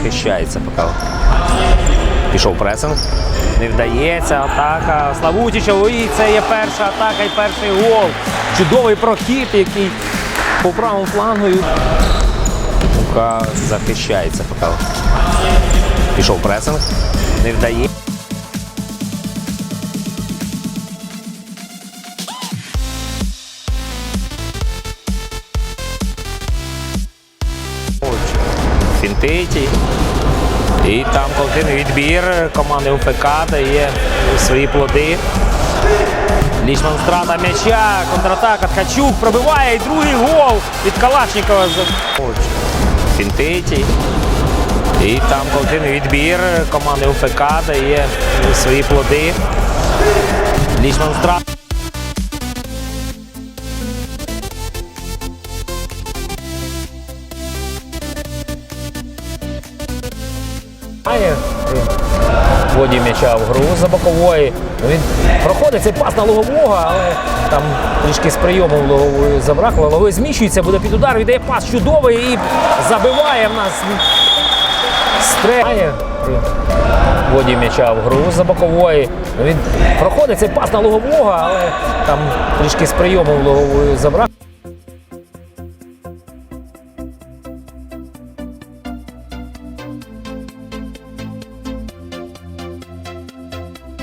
захищається поки. Пішов пресинг. Не вдається. Атака. Славутіча, І це є перша атака і перший гол. Чудовий прохід, який по правому флангу. Захищається поки. Пішов пресинг. Не вдає. Фінтиті. І там колективний відбір команди УФК дає свої плоди. Лічман страта м'яча, контратака, Ткачук пробиває і другий гол від Калашникова. Фінтиті. І там колективний відбір команди УФК дає свої плоди. Лічман страта. Має вводів м'яча в гру за бокової. Він проходить цей пас на логового, але там трішки з прийомом логової забракло. Логовий зміщується, буде під удар, віддає пас чудовий і забиває в нас стреймає. Вводів м'яча в гру за бокової. Він проходить цей пас на логового, але там трішки з прийомом логової забракло.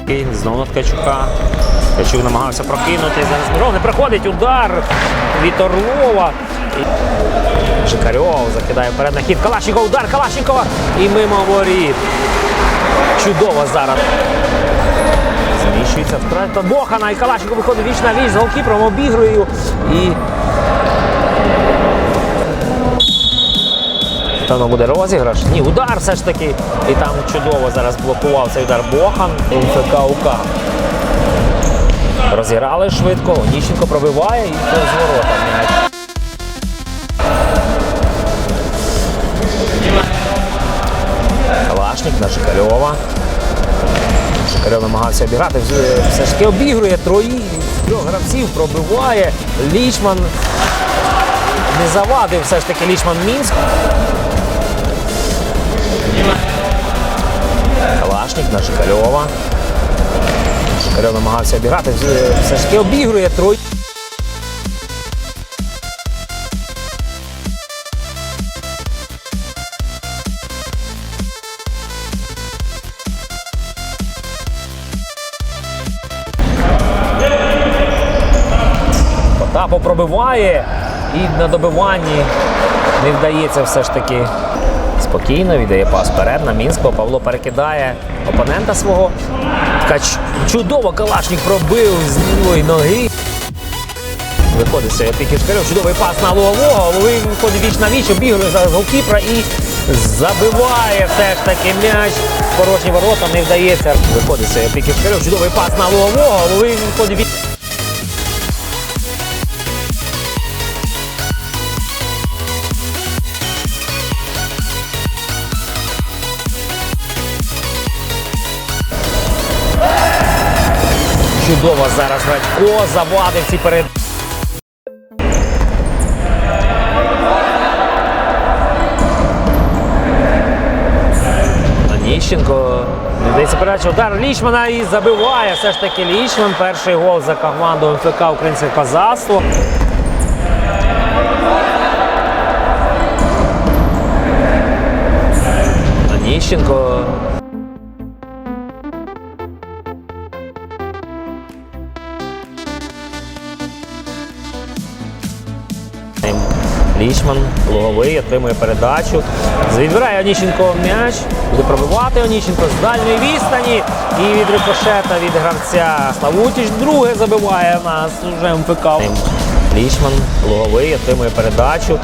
Кейн знову на Ткачука. Ткачук намагався прокинути. Зараз Миров не приходить удар від Орлова. Жикарьов закидає вперед на хід. Калашникова, удар Калашникова і мимо воріт. Чудово зараз. Зміщується втрата Бохана і Калашников виходить віч на віч з голкіпером, обігрує і Певно буде розіграш. Ні, удар все ж таки. І там чудово зараз блокував цей удар Бохан. МФК УК. Розіграли швидко. Оніщенко пробиває і з ворота. Калашник на Шикальова. Шикальов намагався обіграти. Все ж таки обігрує трої трьох гравців, пробиває. Лічман не завадив все ж таки Лічман Мінськ. Калашник на Шикальова. Шикальов намагався обіграти. Все ж таки обігрує трой. Потапов пробиває і на добиванні не вдається все ж таки спокійно, віддає пас вперед на Мінського. Павло перекидає опонента свого. Ткач чудово Калашник пробив з лівої ноги. Виходить з. Чудовий пас на Лугового. Виходить віч на віч, обігрує зараз голкіпра і забиває все ж таки м'яч. Порожні ворота не вдається. Виходить з. Чудовий пас на Лугового. Виходить. Чудово зараз Радько завадив ці перед. Ніщенко здається передача удар Лічмана і забиває все ж таки Лічман. Перший гол за команду МФК Українське козацтво. Ніщенко Лічман, Луговий, отримує передачу. Відбирає Оніщенко м'яч, буде пробивати Оніщенко з дальньої відстані. І від рикошета від гравця Славутіч друге забиває нас вже МФК. Лічман, Луговий, отримує передачу.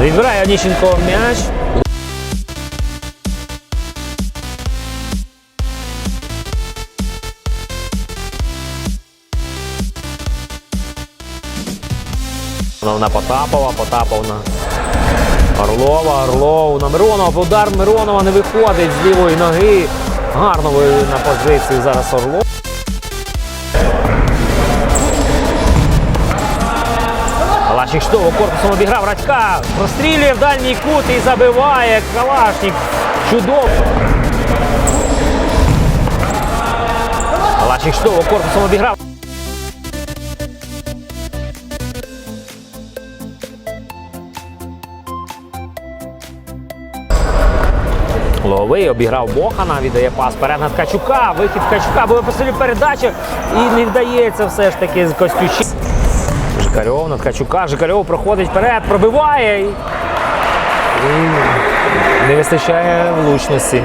Відбирає Оніщенко м'яч. На Потапова, Потапов на Орлова, Орлов на Миронова. Удар Миронова не виходить з лівої ноги. Гарно на позиції зараз Орлов. Калашник чудово корпусом обіграв Радька. Прострілює в дальній кут і забиває Калашник. Чудово! Лачик чудово корпусом обіграв. Ловий обіграв Бохана, віддає пас вперед на Ткачука, вихід Ткачука, буде посилю передачу і не вдається все ж таки з Костючі. Жикарьов на Ткачука, Жикарьов проходить вперед, пробиває і, не вистачає влучності.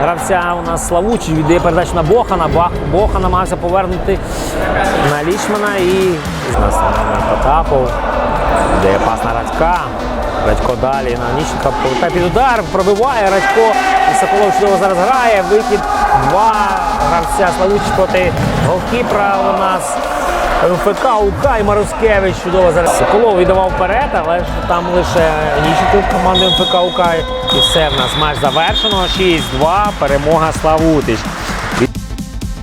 Гравця у нас Славучий віддає передачу на Бохана. Бах, Бохан намагався повернути на Лічмана і у нас Потапов. Віддає пас на Радька. Радько далі на Ніщенка повертає під удар, пробиває Радько. І Соколов чудово зараз грає. Вихід два гравця Славучий проти голкіпра у нас. МФК УК і Марускевич чудово зараз. Соколов віддавав вперед, але ж там лише Ніщенко команди МФК УК. І все в нас матч завершено. 6-2. Перемога Славутич.